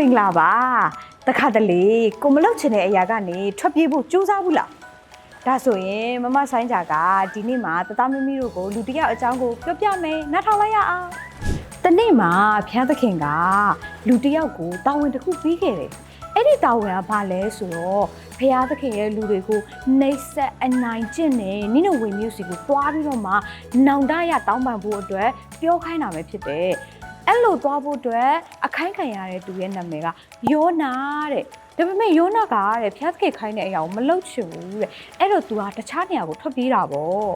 မင်္ဂလာပါတခါတလေကိုမလောက်ချင်တဲ့အရာကနေထွက်ပြေးဖို့ကြိုးစားဘူးလားဒါဆိုရင်မမဆိုင်ကြကဒီနေ့မှာတသားမမီတို့ကိုလူတစ်ယောက်အကြောင်းကိုပြောပြမယ်နားထောင်လိုက်ရအောင်တနေ့မှာဖျားသခင်ကလူတစ်ယောက်ကိုတာဝန်တစ်ခုပေးခဲ့တယ်အဲ့ဒီတာဝန်ကဘာလဲဆိုတော့ဖျားသခင်ရဲ့လူတွေကိုနှိပ်စက်အနိုင်ကျင့်နေနိနဝေမျိုးစီကိုတွားပြီးတော့မှနောင်တရတောင်းပန်ဖို့အတွက်ပြောခိုင်းတာပဲဖြစ်တယ် အဲ့လိုသွားဖို့အတွက်အခိုင်းခံရတဲ့သူရဲ့နာမည်ကယောနာတဲ့ဒါပေမဲ့ယောနာကတဲ့ဖျက်ခေခိုင်းတဲ့အရာကိုမလုပ်ချင်ဘူးတဲ့အဲ့တော့သူကတခြားနေရာကိုထွက်ပြေးတာပေါ့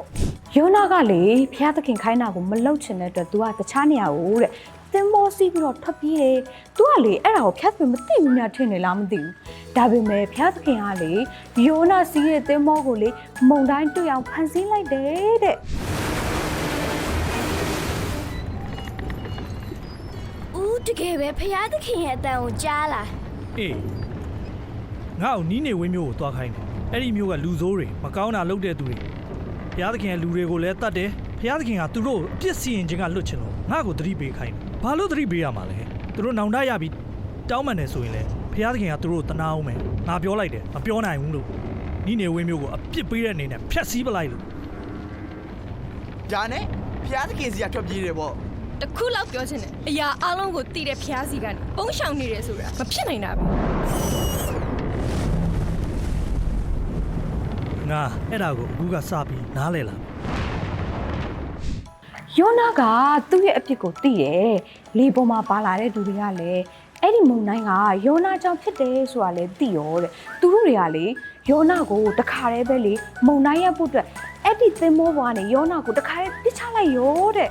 ယောနာကလေဖျက်သခင်ခိုင်းတာကိုမလုပ်ချင်တဲ့အတွက်သူကတခြားနေရာကိုတဲ့သင်္ဘောစီးပြီးတော့ထွက်ပြေးတယ်သူကလေအဲ့ဒါကိုဖျက်သခင်မသိဘူးများထင်နေလားမသိဘူးဒါပေမဲ့ဖျက်သခင်ကလေယောနာစီးရဲ့သင်္ဘောကိုလေမုန်တိုင်းတွေ့အောင်ဖန်ဆင်းလိုက်တယ်တဲ့ ကယ်ပဲဖရာသခင်ရဲ့အတန်ကိုကြားလာအေးငါ့ကိုနီးနေဝင်းမျိုးကိုတွားခိုင်းတယ်အဲ့ဒီမျိုးကလူဆိုးတွေမကောင်းတာလုပ်တဲ့သူတွေဘုရားသခင်ကလူတွေကိုလည်းတတ်တယ်ဘုရားသခင်ကသူတို့ကိုအပြစ်စီရင်ခြင်းကလွတ်ချင်လို့ငါ့ကိုသတိပေးခိုင်းတယ်ဘာလို့သတိပေးရမှာလဲသူတို့နောင်တရပြီးတောင်းပန်တယ်ဆိုရင်လေဘုရားသခင်ကသူတို့ကိုတနာအောင်မယ်ငါပြောလိုက်တယ်မပြောနိုင်ဘူးလို့နီးနေဝင်းမျိုးကိုအပြစ်ပေးတဲ့အနေနဲ့ဖျက်ဆီးပလိုက်လို့ဒါနဲ့ဖျားသခင်စီကထွက်ပြေးတယ်ပေါ့ တခုလောက်ပြောချင်တယ်အရာအလုံးကိုတည်တဲ့ဖျားစီကနေပုံရှောင်နေတယ်ဆိုတာမဖြစ်နိုင်တာပဲငါအဲ့ဒါကိုအခုကစပြီးနားလဲလာယောနာကသူ့ရဲ့အဖြစ်ကိုသိတယ်။လေပေါ်မှာပါလာတဲ့သူတွေကလည်းအဲ့ဒီမုန်တိုင်းကယောနာကြောင့်ဖြစ်တယ်ဆိုတာလည်းသိရောတဲ့။သူတို့တွေကလေယောနာကိုတခါတည်းပဲလေမုန်တိုင်းရပ်ဖို့အတွက်အဲ့ဒီသင်္ဘောပေါ်ကနေယောနာကိုတခါတည်းပစ်ချလိုက်ရောတဲ့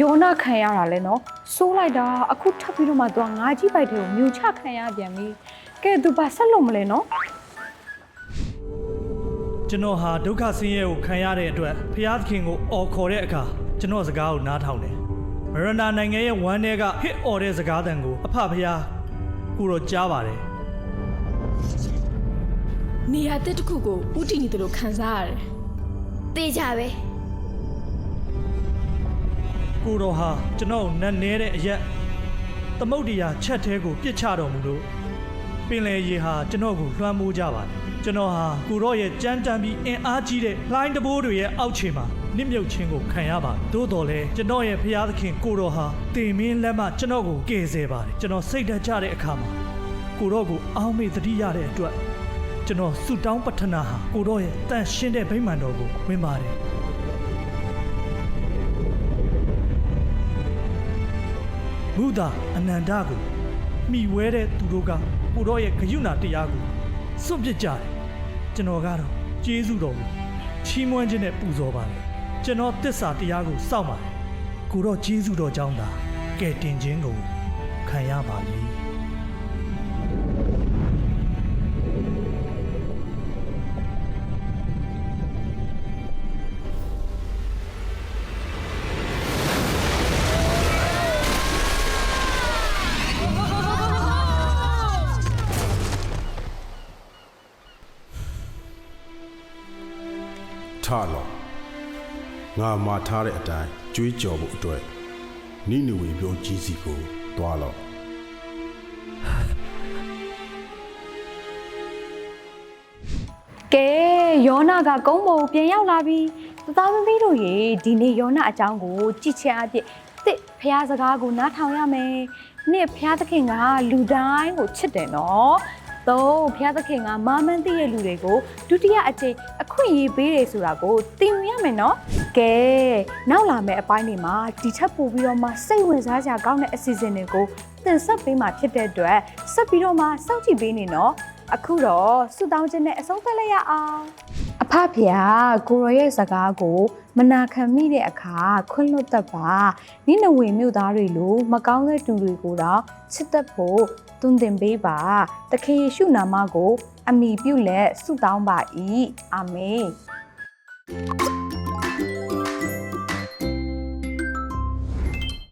ယောနာခံရတာလဲနော်။စိုးလိုက်တာအခုထပ်ပြီးတော့မှသူကငါးကြီးပိုက်တဲ့ကိုမြူချခံရပြန်ပြီ။ကဲသူပါဆက်လို့မလဲနော်။ကျွန်တော်ဟာဒုက္ခဆင်းရဲကိုခံရတဲ့အတွက်ဖျားသခင်ကိုအော်ခေါ်တဲ့အခါကျွန်တော်စကားကိုနားထောင်တယ်။မရနာနိုင်ငံရဲ့ဝမ်းထဲကဟစ်အော်တဲ့စကားသံကိုအဖဖျားကိုတော့ကြားပါတယ်နေရာတစ်တစ်ခုကိုဥတီနေတယ်လို့ခံစားရတယ်တေးကြပဲ။ ကိုတော်ဟာကျွန်တော်ကိုနတ်နဲတဲ့အရက်သမုတ်တရားချက်သေးကိုပြစ်ချတော်မူလို့ပင်လေရေဟာကျွန်တော်ကိုလွှမ်းမိုးကြပါတယ်။ကျွန်တော်ဟာကိုတော်ရဲ့ကြမ်းတမ်းပြီးအင်အားကြီးတဲ့လှိုင်းတဘိုးတွေရဲ့အောက်ခြေမှာနစ်မြုပ်ခြင်းကိုခံရပါတယ်။သို့တော်လည်းကျွန်တော်ရဲ့ဖျားသခင်ကိုတော်ဟာတေမင်းလက်မှကျွန်တော်ကိုကယ်ဆယ်ပါတယ်။ကျွန်တော်စိတ်ဓာတ်ကျတဲ့အခါမှာကိုတော်ကိုအောင်းမေ့သတိရတဲ့အတွက်ကျွန်တော်ဆုတောင်းပတ္ထနာဟာကိုတော်ရဲ့တန်ရှင်းတဲ့ဗိမာန်တော်ကိုဝင်ပါတယ်။ ဘုဒ္ဓအနန္တကိုမိဝဲတဲ့သူတို့ကကိုတော့ရဲ့ဂယုဏတရားကိုစွန့်ပစ်ကြတယ်ကျွန်တော်ကတော့ကျေးဇူးတော်ကိုချီးမွမ်းခြင်းနဲ့ပူဇော်ပါတယ်ကျွန်တော်တစ္ဆာတရားကိုစောင့်ပါတယ်ကိုတော့ကျေးဇူးတော်ကြောင့်သာကဲ့တင်ခြင်းကိုခံရပါလိ လောငါမှာထားတဲ့အတိုင်းကြွေးကြော်ဖို့အတွက်နိနဝေပြောကြီးစီကိုတွားလောကဲယောနာကကုန်းပေါ်ကိုပြန်ရောက်လာပြီ။ तू သားသမီးတို့ရေဒီနေ့ယောနာအကြောင်းကိုကြည်ချင်အဖြစ်တစ်ဖះစကားကိုနားထောင်ရမယ်နှစ်ဖះသခင်ကလူတိုင်းကိုချစ်တယ်နော် သုံးဖះသခင်ကမာမန်းသိတဲ့လူတွေကိုဒုတိယအကြိမ်အခွင့်အရေးပေးတယ်ဆိုတာကိုသိမြင်ရမယ်နော်ကဲနောက်လာမယ့်အပိုင်းတွေမှာဒီထက်ပိုပြီးတော့မှစိတ်ဝင်စားစရာကောင်းတဲ့အစီအစဉ်တွေကိုတင်ဆက်ပေးမှာဖြစ်တဲ့အတွက်ဆက်ပြီးတော့မှစောင့်ကြည့်ပေးနေနော်အခုတော့ဆုတောင်းခြင်းနဲ့အဆုံးသတ်လိုက်ရအောင်အဖဖေကကိုရောရဲ့စကားကိုမနာခံမိတဲ့အခါခွင့်လွတ်တတ်ပါနိနဝေမြို့သားတွေလိုမကောင်းတဲ့သူတွေကိုတော့ချစ်တတ်ဖို့ တွင်တင်ပေးပါတခင်ယေရှုနာမကို အမိပြုလက်ဆုတောင်းပါ၏အာမင်